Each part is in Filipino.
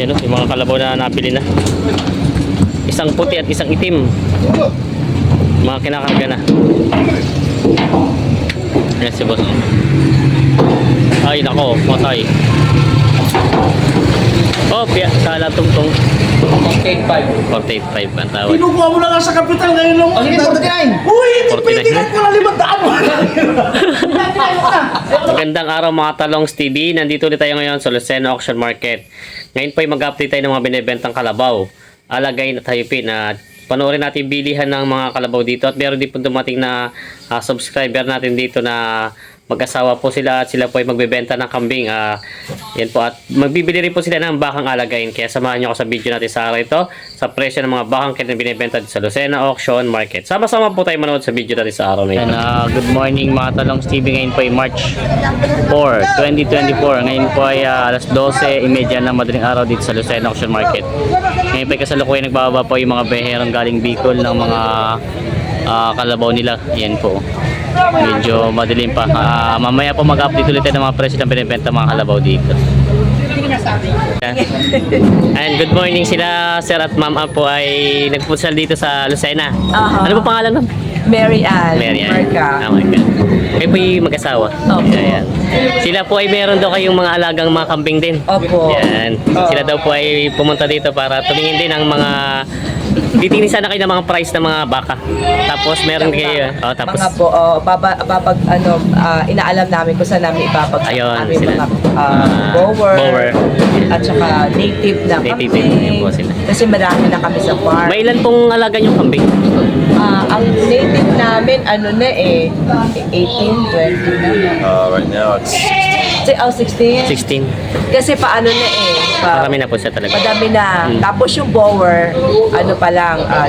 Yan o, yung mga kalabaw na nabili na. Isang puti at isang itim. Mga kinakarga na. Yan si boss. Ay, nako, patay. Oh, piya, sala tungtong. 48.5. 48.5 ang tawad. Kinukuha mo na nga sa kapital ngayon lang. Sige, 49. Uy, hindi 49. pinitingan ko na limandaan mo. Magandang araw mga talongs TV. Nandito ulit tayo ngayon sa Lucena Auction Market. Ngayon po ay mag-update tayo ng mga binibentang kalabaw. Alagay at hayupin na panoorin natin bilihan ng mga kalabaw dito at meron din po dumating na ah, subscriber natin dito na mag-asawa po sila at sila po ay magbebenta ng kambing. Ah, yan po at magbibili rin po sila ng bakang alagayin. Kaya samahan nyo ako sa video natin sa araw ito sa presyo ng mga bakang kaya binibenta sa Lucena Auction Market. Sama-sama po tayo manood sa video natin sa araw na ito. good morning mga talongs TV. Ngayon po ay March 4, 2024. Ngayon po ay ah, alas 12.30 ng madaling araw dito sa Lucena Auction Market. Ngayon po ay kasalukuyan nagbababa po yung mga beherang galing Bicol ng mga ah, kalabaw nila. Yan po. Medyo madilim pa. Ah, mamaya po mag-update ulit tayo ng mga presyo ng binibenta mga kalabaw dito. And good morning sila Sir at Ma'am po ay nagputsal dito sa Lucena. Aha. Ano po pangalan nun? Mary Ann Mary Ann. Marca. Oh my God. Kayo po yung mag-asawa. Opo. Ayan. Sila po ay meron daw kayong mga alagang mga kambing din. Opo. Yan. Sila daw po ay pumunta dito para tumingin din ng mga titingin sana kayo ng mga price ng mga baka. Tapos meron kayo. Oh, tapos mga po, oh, baba, babag, ano, ah, inaalam namin kung saan namin ipapag Ayun, aming sila. mga ah, Ah, bower, bower. at saka native na Native kambing. din po sila. Kasi marami na kami sa farm. may ilan pong alaga yung kambing? Ah, ang native namin, ano na eh, 18, 20 na. Uh, right now it's Si, oh, 16. 16. Kasi paano na eh. Pa, Marami na po siya talaga. Madami na. Hmm. Tapos yung bower, ano pa lang, ah,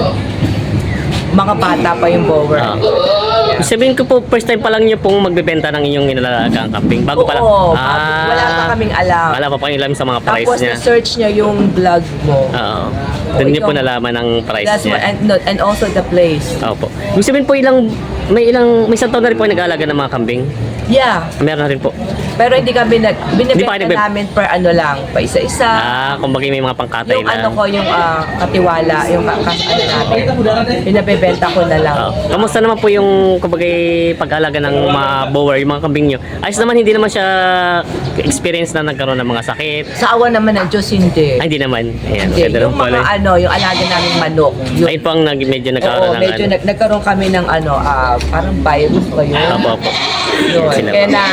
mga bata pa yung bower. Ah. Sabihin ko po, first time pa lang niyo pong magbebenta ng inyong inalagang kambing. Bago pa lang. Oo, bago- wala pa kaming alam. Wala pa kayong alam sa mga price Tapos niya. na-search niya yung vlog mo. Oo. Doon niyo po nalaman ang price That's niya. and, no, and also the place. Opo. Ibig sabihin po ilang, may ilang, may isang taon na rin po nag-aalaga ng mga kambing. Yeah. Meron na rin po. Pero hindi kami nag, Hindi binibenta pa kayo nagbe- namin per ano lang, pa isa-isa. Ah, kumbaga may mga pangkatay yung lang. ano ko, yung ah, katiwala, yung ka, kas, ano namin, binabebenta ko na lang. Oo. Kamusta naman po yung kumbaga pag-aalaga ng mga bower, yung mga kambing nyo? Ayos naman, hindi naman siya experience na nagkaroon ng mga sakit. Sa awa naman ng Diyos, hindi. Ay, hindi naman. Ayan, Hindi, ganda yung naman pala. mga ano, yung alaga naming manok. Yun. Ayun po ang nag, medyo nagkaroon Oo, ng medyo ano. nag, nagkaroon kami ng ano, ah, parang virus ba yun? Opo, opo. Yun. Kaya na,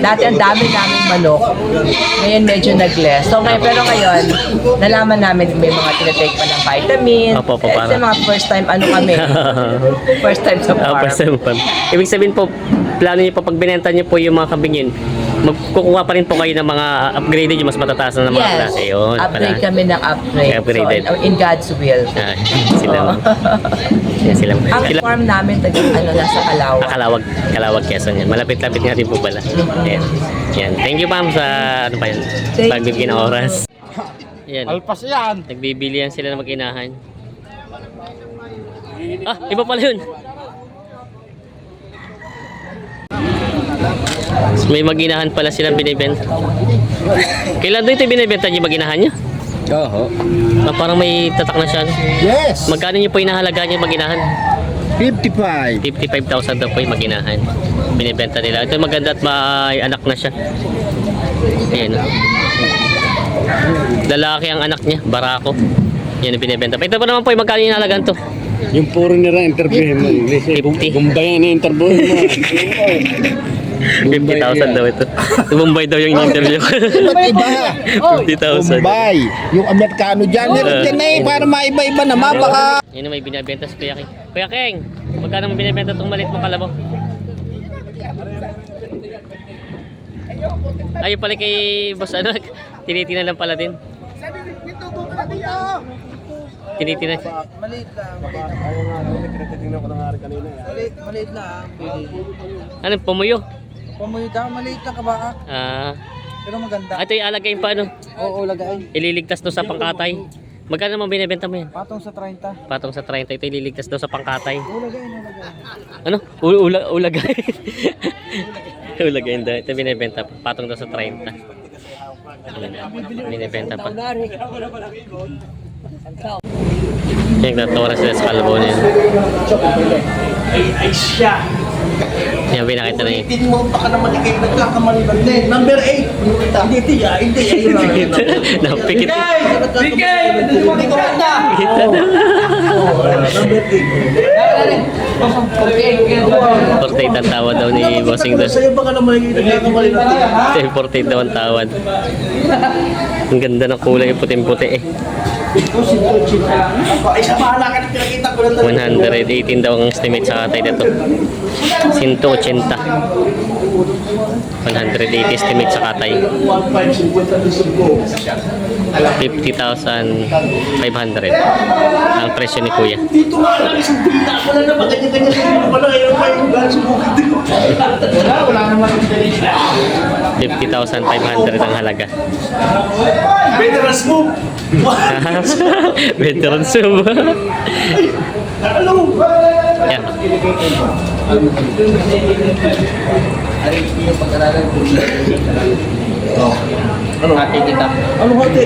dati ang dami naming manok. Ngayon medyo nag-less. So ngayon, pero ngayon, nalaman namin may mga tinatake pa ng vitamin. Opo, opo, Eh, para. Kasi mga first time ano kami. first time sa Ah, farm. first time. Ibig sabihin po, plano niyo po pag binenta niyo po yung mga kambing yun, magkukuha pa rin po kayo ng mga upgraded yung mas matataas na ng mga Yes. klase. Yun, upgrade pala. kami ng upgrade. Upgraded. So, in God's will. Ah, sila. Yan sila. Ang sila. farm namin, taga, ano, nasa Calawag. Ah, Kalawag, Kalawag Quezon yan. Malapit-lapit nga din po pala. Yan. Yan. Thank you ma'am sa ano pa yan. Pagbibigyan ng oras. Yan. Alpas yan. Nagbibilihan sila ng mag-inahan. Ah, iba pala yun. May mag-inahan pala silang binibenta. Kailan doon ito binibenta niyo mag-inahan niyo? Oo. Ah, parang may tatak na siya. no? Yes. Magkano niyo po inahalaga niyo mag-inahan? 55. 55,000 daw po yung mag-inahan. Binibenta nila. Ito maganda at may anak na siya. Ayan. oh. Lalaki ang anak niya, barako. Yan ang binibenta. Ito pa naman po yung magkano yung inahalagaan to? Yung puro nila interview mo. English. 50. Bumbay na interview mo. 50,000 daw ito. Bombay daw yung interview. Iba? 50,000. Bombay. Yung Amerikano dyan. Meron dyan na eh. Para maiba-iba na. Mapaka. Yan may binibenta sa Kuya King. Kuya King, magkano mo binibenta itong maliit mong kalabaw? Ayun pala kay boss ano, tinitingnan lang pala din. Tinitingnan. Maliit lang. Maliit, maliit lang. Ano, pumuyo? Pumuyo daw, maliit lang ka ba? Ah, Pero maganda. ito yung alagay pa ano, Oo, lagain. ililigtas daw sa pangkatay. Magkano naman binibenta mo yan? Patong sa 30. Patong sa 30, ito ililigtas daw sa pangkatay. Ulagay na lagay. Ano? U- ula ulagay. ulagay daw. Ito binibenta. Patong daw sa 30. Binibenta pa. Yung natawa sila sa kalabaw na yun. Yan, pinakita na yun. Tin mo, baka naman ikay nagkakamali lang din. Number 8. Hindi, hindi, ah, hindi. Napikit. Bigay! Hindi ko manda. Kita na. Portate ang tawad daw ni Bossing doon. Sa'yo baka naman ikay nagkakamali lang din. Portate daw ang tawad. Ang ganda ng kulay, puting-puti eh. Ikaw si Tochi. Ay, sa bahala ka na pinakita ko lang talaga. 118 daw ang estimate sa katay nito. 180. 180 estimate sa katay. 50,500 ang presyo ni Kuya. Dito nga lang, isang bita ko lang naman. Ganyan-ganyan sa inyo pala. Ayun pa yung galing sa bukid dito. Wala, wala naman. 50,500 ang halaga. Veterans move. Veteran sub. Ano? yeah. Ano? Hati kita. Ano hati?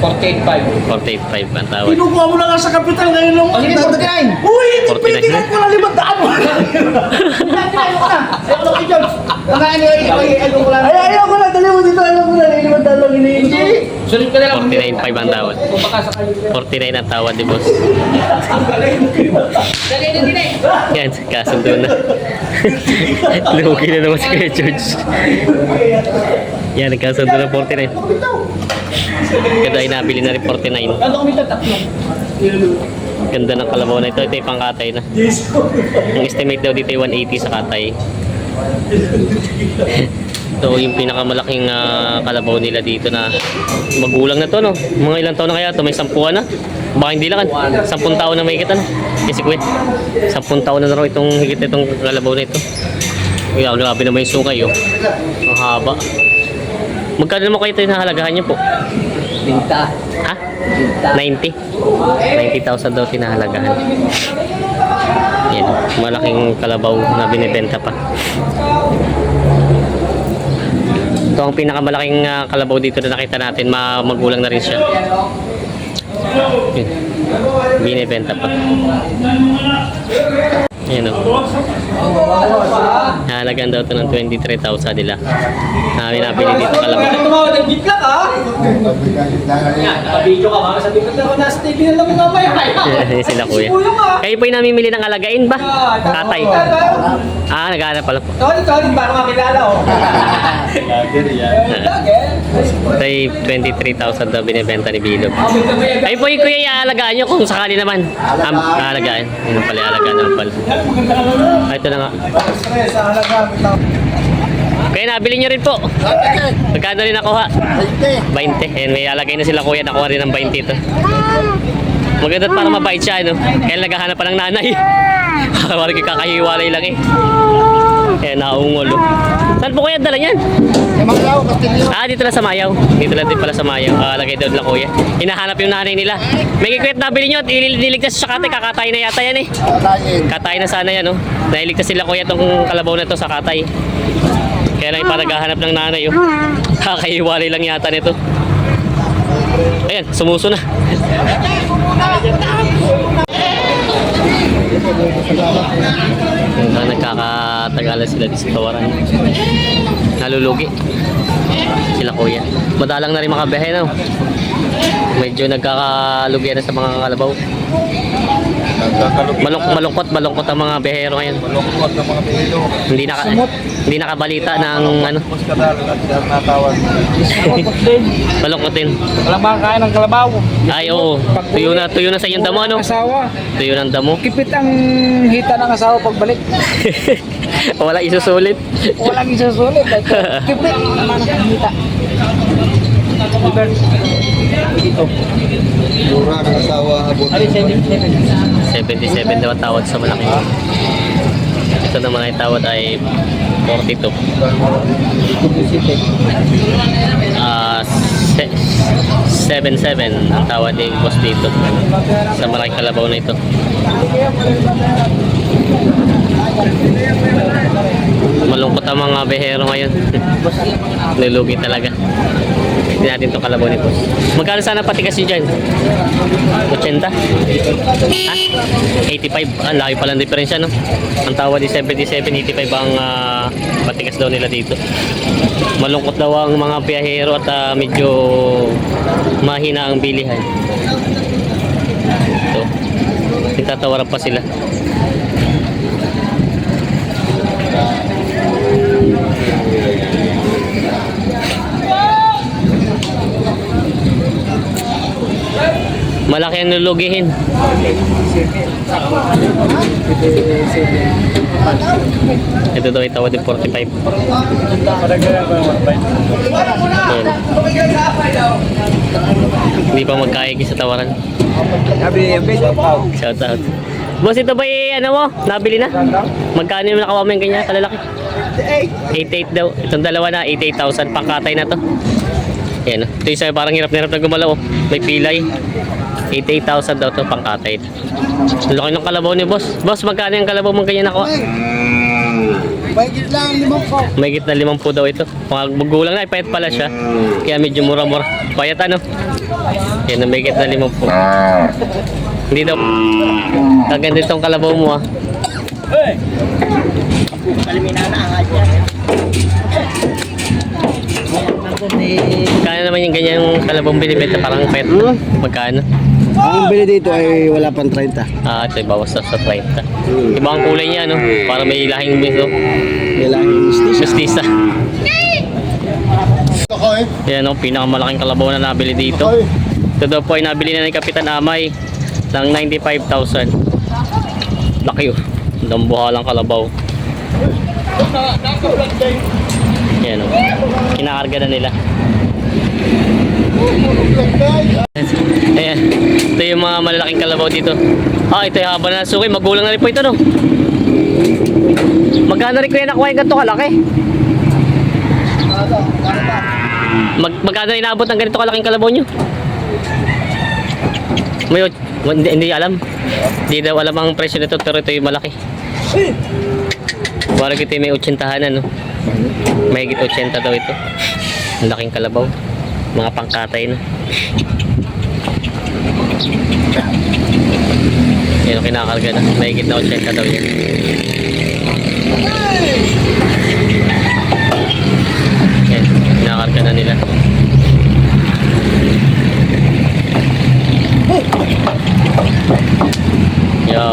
48.5. 48.5 ang tawad. Kinukuha mo na nga sa kapital ngayon lang. Oh, sige, 49. Uy, 49. pinigilan ko lang limang daan mo. Ay, ayaw ko lang. Dali mo dito. Ayaw ko lang. Limang daan lang hinihingi. Sulit ka na lang. 49.5 ang tawad. Kung baka sakali. 49 ang tawad ni boss. Yan, kasundo na. Lugi na naman si Kuya George. Yan, nagkasundo na 49. Ito ay nabili na rin 49. Ano? Ganda ng kalabaw na ito. Ito yung pangkatay na. Ang estimate daw dito ay 180 sa katay. Ito yung pinakamalaking ah, kalabaw nila dito na magulang na to no. Mga ilang taon na kaya to may sampuan na. Baka hindi lang. Sampung taon na may higit ano. Kasi kuya. Sampung taon na na raw itong higit itong kalabaw na ito. Kaya grabe naman yung sungay oh. Ang haba. Magkano naman kayo ito yung nahalagahan niyo po? Binta. Ha? Binta. 90. 90,000 daw tinahalagahan. Yan, malaking kalabaw na binibenta pa. Ito ang pinakamalaking ah, kalabaw dito na nakita natin, ma magulang na rin siya. Yun. Binibenta pa. Yan o. Halagan daw ito ng 23,000 nila. Na binabili dito kalabaw. Tumawag ng gitlak ha? Yan, naka-video ka mga sabi ko na nasa TV na lang yung mamaya. sila kuya. Kayo po yung namimili ng alagain ba? Tatay. Ah, naghahanap pala po. Tawag tawag para makilala oh. Ito ay 23,000 daw binibenta ni Bilog. Kayo po yung kuya iaalagaan nyo kung sakali naman. Um, aalagaan. Yun pala iaalagaan naman pala. Ah, ito na nga. Kaya nabili nyo rin po. Magkano rin nakuha? 20. Ayan, may alagay na sila kuya. Nakuha rin ng 20 ito. Maganda para mabait siya, no? Kaya naghahanap pa ng nanay. Parang kakahiwalay lang eh. Kaya naungol, oh. Saan po kuya dala niyan? Ah, dito lang sa Mayaw. Dito lang din pala sa Mayaw. Ah, lagay doon lang kuya. Hinahanap yung nanay nila. May kikwet nabili nyo at ililigtas sa katay. Kakatay na yata yan eh. Katay na sana yan, oh. Nailigtas sila kuya tong kalabaw na to sa katay. Kaya lang para naghahanap ng nanay, oh. Kakahiwalay lang yata nito. Ayan, sumuso na. Hanggang nagkakatagalan sila sa tawaran. Nalulugi. Sila kuya. Madalang na rin makabiyahe no. Medyo nagkakalugi na sa mga kalabaw. Malung malungkot, malungkot ang mga biyahero ngayon. Malungkot ng mga pilo. Hindi naka hindi nakabalita ng ano, Mas kadal at natawag. malungkot din. Walang makakain ng kalabaw. Ay oo, tuyo na, tuyo na sa iyong damo ano? Asawa. Tuyo ng damo. Kipit ang hita ng asawa pagbalik. Wala isusulit. Walang isusulit. Kipit naman ang hita. Dito. Mura ng asawa abot. Ano 77? 77 daw ang tawad sa malaki. Ito naman ay tawad ay 42. Ah, se- 77 ang tawad ni boss dito sa malaking kalabaw na ito. Malungkot ang mga behero ngayon. Nilugi talaga. Tingnan natin itong kalabaw ni. Magkano sana patikas yun dyan? 80? Ha? 85? Ah, laki palang diferensya, no? Ang tawad ni 77, 85 ang ah, patikas daw nila dito. Malungkot daw ang mga biyahero at ah, medyo mahina ang bilihan. Ito. Itatawaran pa sila. Malaki ang lulugihin. Ito daw itawad yung 45. Ayan. Hindi pa magkaigi sa tawaran. Shout out. Boss, ito ba eh, ano mo? Nabili na? Magkano yung nakawa mo yung ganyan kalalaki? 88 daw. Itong dalawa na, 88,000. Pangkatay na to. Yan. oh. Ito yung sabi, parang hirap na hirap na gumalaw. oh. May pilay. 88,000 daw to pangkatay. Ang laki ng kalabaw ni boss. Boss, magkano yung kalabaw mong ganyan nakuha? Mahigit lang limang po. May gitna limang po daw ito. Mga magulang na, ipayat pala siya. Kaya medyo mura-mura. Payat ano? Yan, may gitna limang po. Hindi daw. Kaganda itong kalabaw mo ah. Kaya naman yung ganyan kalabong binibenta parang pet. Magkano? Ang bili dito ay wala pang 30. Ah, ito bawas na sa 30. Iba ang kulay niya, no? Para may lahing yung station. Justisa. Ako eh. Yan ang pinakamalaking kalabaw na nabili dito. Ito daw po ay nabili na ni Kapitan Amay ng 95,000. Laki oh. Ang buhalang kalabaw. Yan oh. Kinakarga na nila. Ayan. Ito yung mga malalaking kalabaw dito. Ah, ito yung haba na suki. Magulang na rin po ito, no? Magkano rin kaya nakuha yung ganito kalaki? Mag magkano inabot ng ganito kalaking kalabaw nyo? May, hindi, hindi alam. Hindi daw alam ang presyo nito pero ito yung malaki. Parang ito yung may 80 ano. May higit 80 daw ito. Ang laking kalabaw. Mga pangkatay na. Yan ang kinakarga na. May higit na 80 daw yan. Yan, kinakarga na nila. Yo.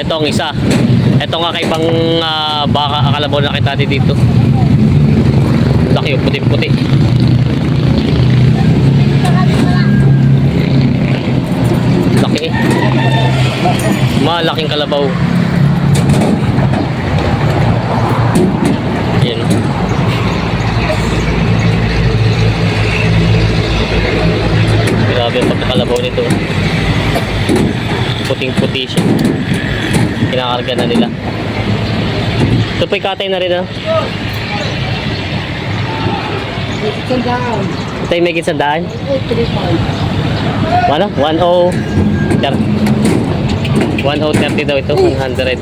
Ito ang isa. Ito nga kay pang ah, baka akalabaw na kita dito. Laki yung puti-puti. Malaking kalabaw. Yan. Grabe ang pagkakalabaw nito. Puting-puti siya. Kinakarga na nila. Ito po'y katay na rin ah. Ito yung may sandaan. Ano? 10 1030 daw ito. 100.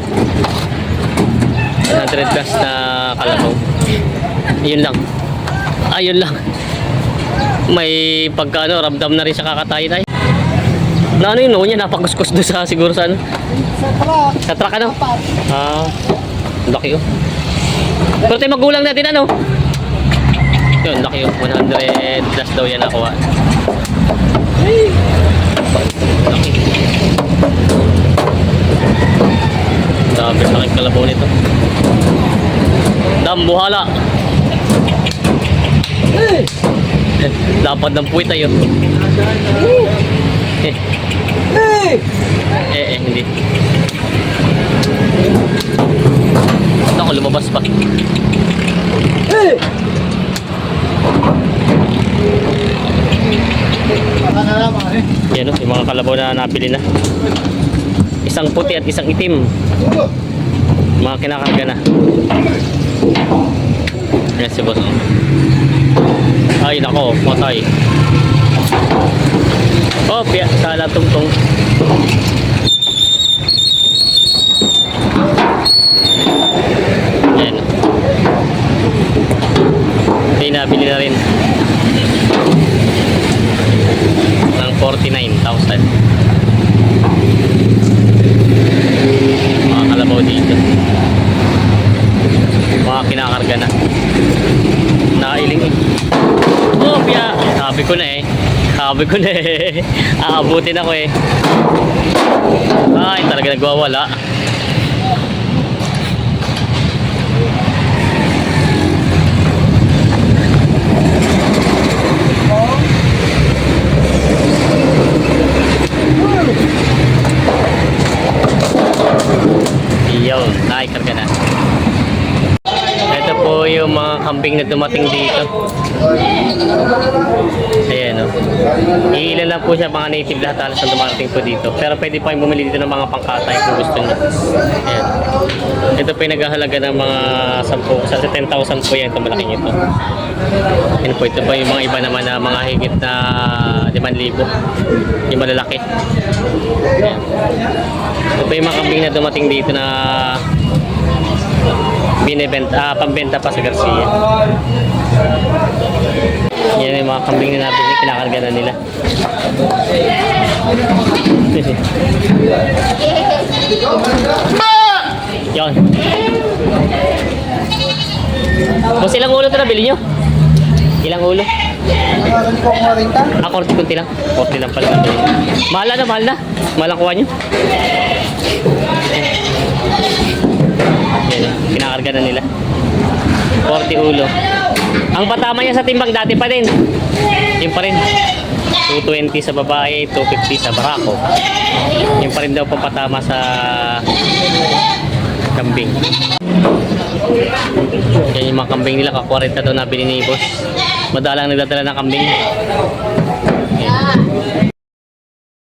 100 plus na kalabaw. Yun lang. Ayun lang. May pagkano, ramdam na rin sa kakatayin ay. Na ano yun, no? niya napakuskus doon sa siguro sa ano? Sa truck. Sa truck ano? Ah, laki oh. Pero tayo magulang natin ano? Yun, laki oh. 100 plus daw yan nakuha. Dami sa aking kalabaw nito. Dambuhala. Lapad ng puwit tayo. Eh, eh, eh, hindi. Ako, lumabas pa. Eh. Yan o, yung mga kalabaw na nabili na. Isang puti at isang itim. Mga kinakarga na. Yes, si boss. Ay, nako, patay. Oh, piya, sala tungtong. Yan. Hindi, nabili na rin. Ng 49,000. Sabi ko na eh. Sabi ko na eh. Aabutin ako eh. Ay, talaga nagwawala. Iyon, naikarga na. Ito po yung mga kambing na dumating dito. Ayan o. Iilan lang po siya mga native lahat halos na dumating po dito. Pero pwede pa yung bumili dito ng mga pangkatay kung gusto niyo. Ayan. Ito po yung naghahalaga ng mga 10, sa 10,000 po yan. Ito malaking ito. Yan po, ito po yung mga iba naman na mga higit na 5,000. Yung malalaki. Ayan. Ito po yung mga kambing na dumating dito na binibenta, ah, pambenta pa sa Garcia. Yan yung mga kambing na nabili, kinakarga na nila. Yon. Kung ilang ulo ito nabili nyo? Ilang ulo? Ah, korte kunti lang. Korte lang pala. Mahal na, mahal na. Mahal ang kuha nyo. Yan, kinakarga na nila. 40 ulo. Ang patama niya sa timbang dati pa din. Yun pa rin. 220 sa babae, 250 sa barako. Yun pa rin daw pang patama sa kambing. Yan yung mga kambing nila, ka 40 daw nabili ni boss. Madalang nagdadala ng kambing. Yan.